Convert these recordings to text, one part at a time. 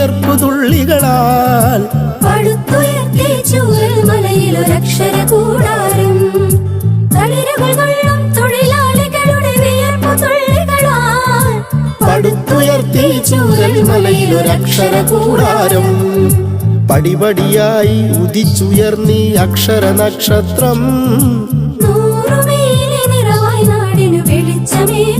വിയർപ്പു തുള്ളികളാൽ പടുത്തുയർത്തി ചൂരൽ മലയിലൊരക്ഷര കൂടാരം. തളിരുകൾ കൊള്ളും തൊഴിലാളികളുടെ വിയർപ്പു തുള്ളികളാൽ പടുത്തുയർത്തി ചൂരൽ മലയിലൊരക്ഷര കൂടാരം. പടിപടിയായി ഉദിച്ചുയർന്നീ അക്ഷര നക്ഷത്രം. നൂറുമേലെ നിറവായി നാടിനു വെളിച്ചമേകുന്നു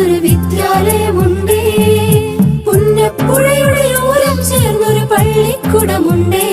താഴ്വാരത്തൊരു വിദ്യാലയമുണ്ടേ പുന്നപ്പുഴയുടെ ഓരം ചേർന്നൊരു പള്ളിക്കുടമുണ്ടേ.